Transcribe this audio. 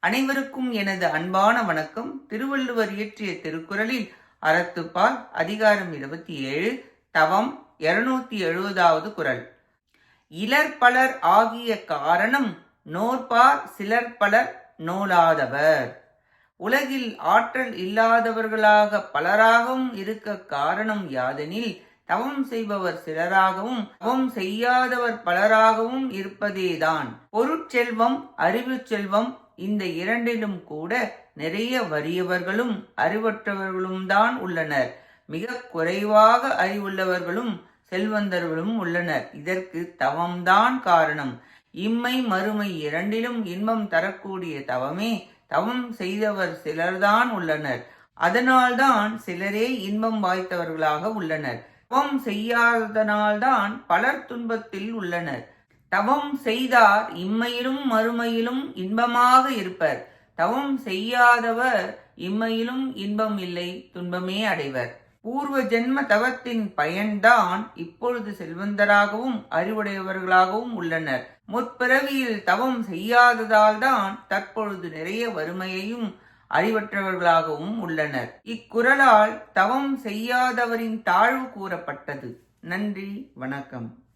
அனைவருக்கும் எனது அன்பான வணக்கம். திருவள்ளுவர் இயற்றிய திருக்குறளில் அறத்துப்பால் அதிகாரம் இருபத்தி ஏழு தவம் இருநூத்தி எழுபதாவது குறள். இலர் பலர் ஆகிய காரணம் நோற்பார் சிலர் பலர் நோலாதவர் உலகில் ஆற்றல் இல்லாதவர்களாக பலராகவும் இருக்க காரணம் யாதெனில் தவம் செய்பவர் சிலராகவும் தவம் செய்யாதவர் பலராகவும் இருப்பதேதான். பொருட்செல்வம் அறிவு செல்வம் இந்த இரண்டிலும் கூட நிறைய வறியவர்களும் அறிவற்றவர்களும் தான் உள்ளனர். மிக குறைவாக அறிவுள்ளவர்களும் செல்வந்தர்களும் உள்ளனர். இதற்கு தவம்தான் காரணம். இம்மை மறுமை இரண்டிலும் இன்பம் தரக்கூடிய தவமே தவம் செய்தவர் சிலர்தான் உள்ளனர். அதனால்தான் சிலரே இன்பம் வாய்த்தவர்களாக உள்ளனர். தவம் செய்யாததனால்தான் பலர் துன்பத்தில் உள்ளனர். தவம் செய்தார் இம்மையிலும் மறுமையிலும் இன்பமாக இருப்பர். தவம் செய்யாதவர் இம்மையிலும் இன்பம் இல்லை துன்பமே அடைவர். பூர்வ ஜென்ம தவத்தின் பயன்தான் இப்பொழுது செல்வந்தராகவும் அறிவுடையவர்களாகவும் உள்ளனர். முற்பிறவியில் தவம் செய்யாததால்தான் தற்பொழுது நிறைய வறுமையையும் அறிவற்றவர்களாகவும் உள்ளனர். இக்குறளால் தவம் செய்யாதவரின் தாழ்வு கூறப்பட்டது. நன்றி வணக்கம்.